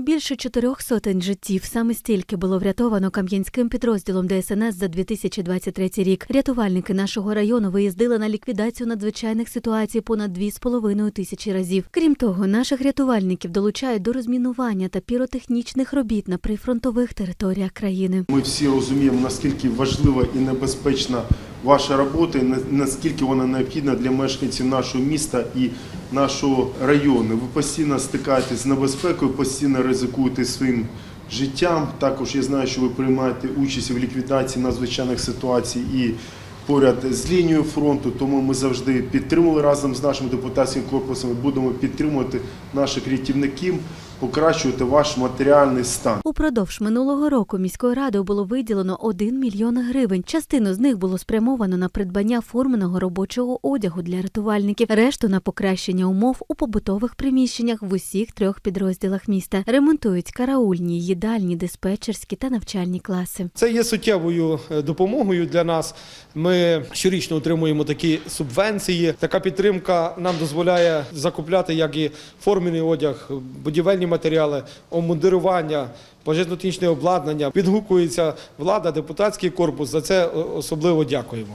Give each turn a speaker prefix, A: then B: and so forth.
A: Більше чотирьох сотень життів саме стільки було врятовано кам'янським підрозділом ДСНС за 2023 рік. Рятувальники нашого району виїздили на ліквідацію надзвичайних ситуацій понад 2,5 тисячі разів. Крім того, наших рятувальників долучають до розмінування та піротехнічних робіт на прифронтових територіях країни.
B: Ми всі розуміємо, наскільки важлива і небезпечна ваша робота, наскільки вона необхідна для мешканців нашого міста і нашого району. Ви постійно стикаєтесь з небезпекою, постійно ризикуєте своїм життям. Також я знаю, що ви приймаєте участь в ліквідації надзвичайних ситуацій і поряд з лінією фронту. Тому ми завжди підтримували разом з нашим депутатським корпусом. і Будемо підтримувати наших рятівників, покращувати ваш матеріальний стан.
A: Упродовж минулого року міською радою було виділено 1 мільйон гривень. Частину з них було спрямовано на придбання форменого робочого одягу для рятувальників, решту на покращення умов у побутових приміщеннях в усіх трьох підрозділах міста. Ремонтують караульні, їдальні, диспетчерські та навчальні класи.
C: Це є суттєвою е, допомогою для нас. Ми щорічно отримуємо такі субвенції. Така підтримка нам дозволяє закупляти як і формений одяг, будівельні матеріали, обмундирування, пожежно-технічне обладнання. Відгукується влада, депутатський корпус. За це особливо дякуємо.